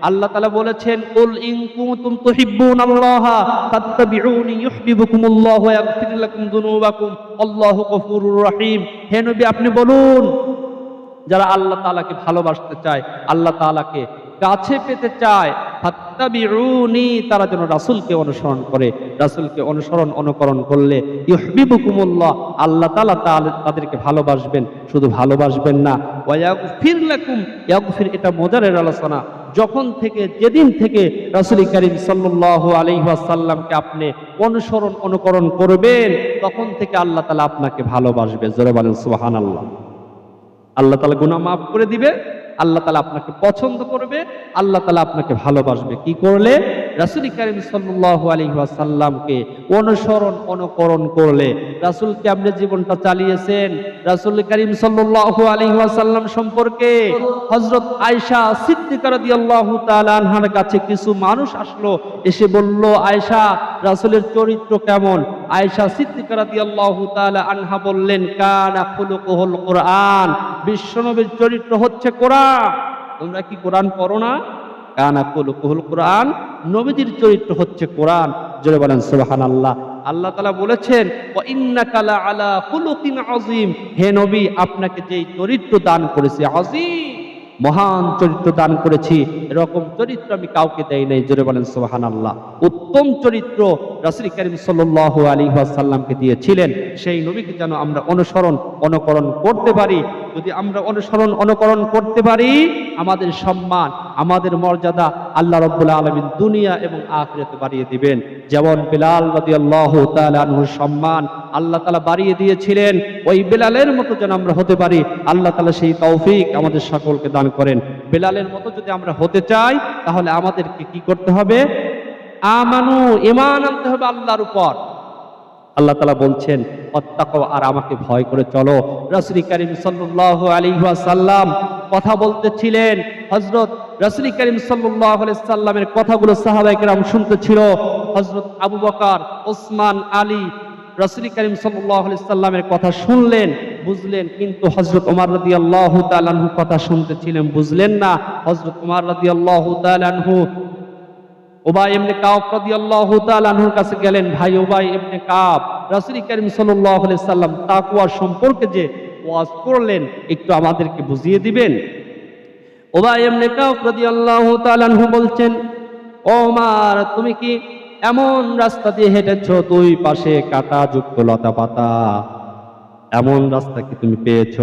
আল্লাহ তাআলা বলেছেন, কুল ইন কুনতুম তুহিব্বুনাল্লাহা ফাত্তাবিউনি ইউহিব্বুকুমুল্লাহু ওয়া ইয়াগফির লাকুম যুনুবাকুম আল্লাহু আপনি বলুন, যারা আল্লাহ তাআলাকে ভালোবাসতে চায়, আল্লাহ তাআলাকে কাছে পেতে চায় তারা যেন রাসূলকে অনুসরণ করে, রাসূলকে অনুসরণ, অনুকরণ করলে ইউহিব্বুকুমুল্লাহ, আল্লাহ তাআলা তাদেরকে ভালোবাসবেন। শুধু ভালোবাসবেন না, ওয়া লাকুম, ইয়াগফির এটা মজারের আলোচনা। যখন থেকে, যেদিন থেকে রাসুল করিম সাল্লাহ আলাইহি ওয়াসাল্লামকে আপনি অনুসরণ, অনুকরণ করবেন, তখন থেকে আল্লাহ তালা আপনাকে ভালোবাসবে। জোরে বলেন সুহান আল্লাহ আল্লাহ তালা গুনা মাফ করে দিবে, আল্লাহ তালা আপনাকে পছন্দ করবে, আল্লাহ তালা আপনাকে ভালোবাসবে। কি করলে? রাসুল করিম সাল্লাহ আলী সাল্লামকে অনুসরণ, অনুকরণ করলে রাসুলকে আপনি জীবনটা চালিয়েছেন? রাসুল করিম সাল্লাহ আলী সাল্লাম সম্পর্কে হজরত আয়সা সিদ্দিকার আল্লাহ তালানহার কাছে কিছু মানুষ আসলো, এসে বলল আয়সা রাসুলের চরিত্র কেমন? আয়সা সিদ্দিকার আল্লাহ তালা আনহা বললেন, কানা খুলুকুহুল কোরআন, বিশ্বনবীর চরিত্র হচ্ছে কোরআন। তোমরা কি কোরআন পড়ো না? কানা খুলুকুহুল কোরআন, নবীজির চরিত্র হচ্ছে কোরআন। জোরে বলেন, সুবহানাল্লাহ। আল্লাহ তাআলা বলেছেন ওয়া ইন্নাকা লা আলা খুলুকিন আযীম। হে নবী, আপনাকে যেই চরিত্র দান করেছে, আযীম, মহান চরিত্র দান করেছি, এরকম চরিত্র আমি কাউকে দেই নাই, জোরে বলেন সোহান আল্লাহ উত্তম চরিত্র রাসুল করিম সাল্লাল্লাহু আলী সাল্লামকে দিয়েছিলেন, সেই নবীকে যেন আমরা অনুসরণ, অনুকরণ করতে পারি। যদি আমরা অনুসরণ, অনুকরণ করতে পারি আমাদের সম্মান, আমাদের মর্যাদা আল্লাহ রব্বুল আলমিন দুনিয়া এবং আখরিরাতে বাড়িয়ে দিবেন। যেমন বিলাল রাদিয়াল্লাহু তাআলা আনহুর সম্মান আল্লাহ তাআলা বাড়িয়ে দিয়েছিলেন, ওই বেলালের মতো যেন আমরা হতে পারি, আল্লাহ তাআলা সেই তৌফিক আমাদের সকলকে দান করেন। বেলালের মতো যদি আমরা হতে চাই, তাহলে আমাদেরকে কি করতে হবে? আমানু ইমান আনতে হবে আল্লাহর উপর। আল্লাহ তালা বলছেন অত্যাকো আর আমাকে ভয় করে চলো। রসুল করিম সাল্লাহ আলী সাল্লাম কথা বলতেছিলেন। হজরত রসুল করিম সাল্লাহ সাল্লামের কথাগুলো সাহাবাই কেরাম শুনতেছিল। হজরত আবু বকার, ওসমান, আলী রসুল করিম সাল্লাহ সাল্লামের কথা শুনলেন, বুঝলেন। কিন্তু হজরত উমার রাদি আল্লাহ তালানহু কথা শুনতেছিলেন, বুঝলেন না। হজরত উমার রাদি আল্লাহ তালানহু ওবাই এমনি কাব রাদিয়াল্লাহু তাআলা আনহুর কাছে গেলেন, ভাই ওবাই ইবনে কাব, রাসূল করিম আলাইহি সাল্লাম তাকওয়া সম্পর্কে যে ওয়াজ করলেন, একটু আমাদেরকে বুঝিয়ে দিবেন। ওবাই এমনি কাব রাদিয়াল্লাহু তাআলা আনহু বলছেন ওমার তুমি কি এমন রাস্তা দিয়ে হেঁটেছো, দুই পাশে কাটা যুক্ত লতা পাতা এমন রাস্তা কি তুমি পেয়েছ?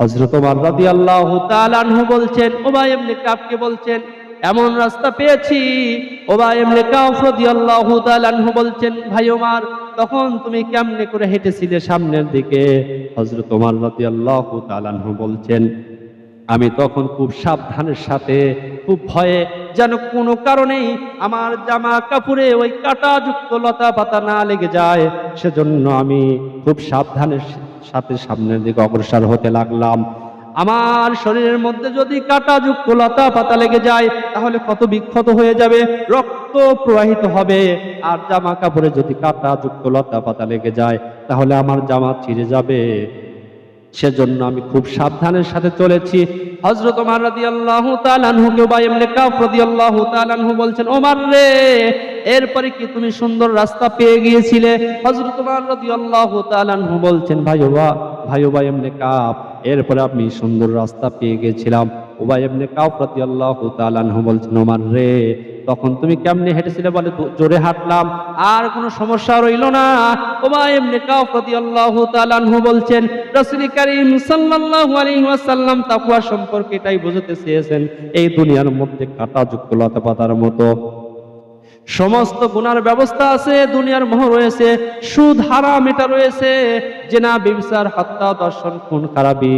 হযরত ওমর রাদিয়াল্লাহু তাআলা আনহু বলছেন ওবাই ইবনে কাবকে বলছেন, এমন রাস্তা পেয়েছি। ওবাই ইবনে কাব রাদিয়াল্লাহু তাআলা আনহু বলছেন, ভাই ওমর তখন তুমি কেমনে করে হেঁটেছিলে সামনের দিকে? হযরত ওমর রাদিয়াল্লাহু আল্লাহ বলছেন, আমি তখন খুব সাবধানের সাথে, খুব ভয়ে যেন কোনো কারণেই আমার জামা কাপড়ে ওই কাঁটাযুক্ত লতা পাতা না লেগে যায়, সেজন্য আমি খুব সাবধানের সাথে সামনের দিকে অগ্রসর হতে লাগলাম। আমার শরীরের মধ্যে যদি কাঁটাযুক্ত লতা পাতা লেগে যায়, তাহলে কত বিক্ষত হয়ে যাবে, রক্ত প্রবাহিত হবে। আর জামা কাপড়ে যদি কাঁটাযুক্ত লতা পাতা লেগে যায়, তাহলে আমার জামা ছিঁড়ে যাবে। সেজন্য আমি খুব সাবধানের সাথে চলেছি। হযরত ওমর রাদিয়াল্লাহু তাআলা আনহু কে বা এমনি কাফ রাদিয়াল্লাহু তাআলা আনহু বলছেন, ওমর রে, এরপরে কি তুমি সুন্দর রাস্তা পেয়ে গিয়েছিলে? হযরত ওমর রাদিয়াল্লাহু তাআলা আনহু বলছেন, ভাই ওবা ভাই ওবা এমনি কাফ এরপরে আমি সুন্দর রাস্তা পেয়ে গেছিলাম। ওবাই এমনি কাফ রাদিয়াল্লাহু তাআলা আনহু বলছেন, ওমর রে, তখন তুমি কেমনে হেঁটেছিলে বলে "দু- জোরে হাঁটলাম। আর কোনো সমস্যা রইল না। ওবাই এমনি কাফ রাদিয়াল্লাহু তাআলা আনহু বলছেন, রাসূল করিম সাল্লাল্লাহু আলাইহি তাকওয়া সম্পর্কে এটাই বুঝতে চেয়েছেন। এই দুনিয়ার মধ্যে কাঁটাযুক্ত লতা পাতার মতো সমস্ত গুনার ব্যবস্থা আছে, দুনিয়ার মোহ রয়েছে, সুদ হারাম এটা রয়েছে। জেনা বিবিচার হত্যা, দর্শন, খুন, খারাপি।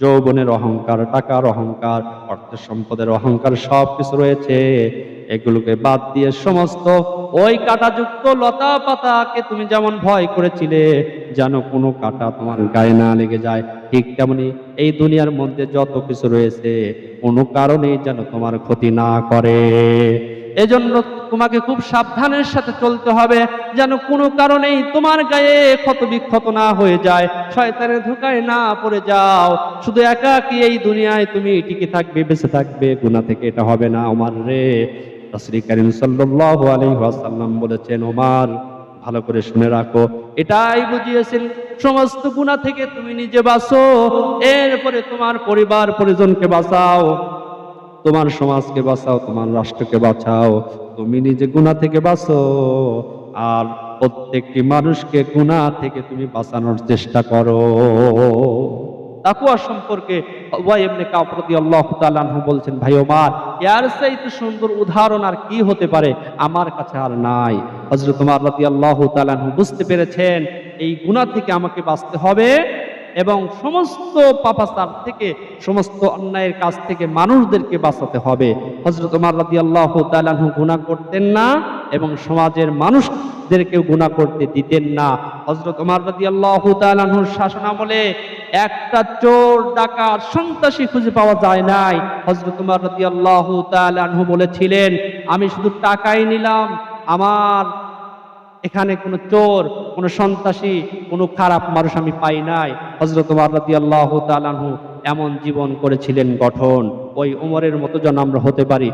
যৌবনের অহংকার, টাকার অহংকার, অর্থ সম্পদের অহংকার সব কিছু রয়েছে। এগুলোকে বাদ দিয়ে সমস্ত ওই কাঁটাযুক্ত লতা পাতাকে তুমি যেমন ভয় করেছিলে, যেন কোনো কাঁটা তোমার গায়ে না লেগে যায়। ঠিক তেমনি এই দুনিয়ার মধ্যে যত কিছু রয়েছে, কোনো কারণেই যেন তোমার ক্ষতি না করে। এজন্য তোমাকে খুব সাবধানের সাথে চলতে হবে, যেন কোনো কারণেই তোমার গায়ে ক্ষত বিক্ষত না হয়ে যায়। শয়তানের ধোকায় না পড়ে যাও। শুধু একাকি এই দুনিয়ায় তুমি টিকে থাকবে, বেঁচে থাকবে। গুনাহ থেকে এটা হবে না আমার রে। শ্রী করিম সাল্লাল্লাহু আলাইহি ওয়াসাল্লাম বলেছেন, ওমার, ভালো করে শুনে রাখো। এটাই বুঝিয়েছেন, সমস্ত গুনাহ থেকে তুমি নিজে বাঁচো। এরপরে তোমার পরিবার পরিজনকে বাঁচাও। তোমার সমাজকে বাঁচাও, তোমার রাষ্ট্রকে বাঁচাও। তুমি নিজে গুনাহ থেকে বাঁচো, আর প্রত্যেকটি মানুষকে গুনাহ থেকে তুমি বাঁচানোর চেষ্টা করো। তাকুয়া সম্পর্কে এমনি কাব রাদিয়াল্লাহু তাআলা আনহু বলছেন, ভাই ওমর, এর চাইতে সুন্দর উদাহরণ আর কি হতে পারে? আমার কাছে আর নাই। হযরত ওমর রাদিয়াল্লাহু তাআলা আনহু বুঝতে পেরেছেন, এই গুনাহ থেকে আমাকে বাঁচতে হবে। এবং সমস্ত পাপাচার থেকে, সমস্ত অন্যায়ের কাছ থেকে মানুষদেরকে বাঁচাতে হবে। হজরত ওমর রাদিয়াল্লাহু তাআলা আনহু গুনাহ করতেন না এবং সমাজের মানুষদেরকেও গুনাহ করতে দিতেন না। হযরত ওমর রাদিয়াল্লাহু তাআলা আনহুর শাসনামলে একটা চোর, ডাকাত, সন্ত্রাসী খুঁজে পাওয়া যায় নাই। হযরত ওমর রাদিয়াল্লাহু তাআলা আনহু বলেছিলেন, আমি শুধু টাকাই নিলাম, আমার এখানে কোনো চোর, কোনো সন্ত্রাসী, কোনো খারাপ মানুষ আমি পাই নাই। হজরত আনহু এমন জীবন করেছিলেন গঠন। ওই উমরের মতো যেন আমরা হতে পারি।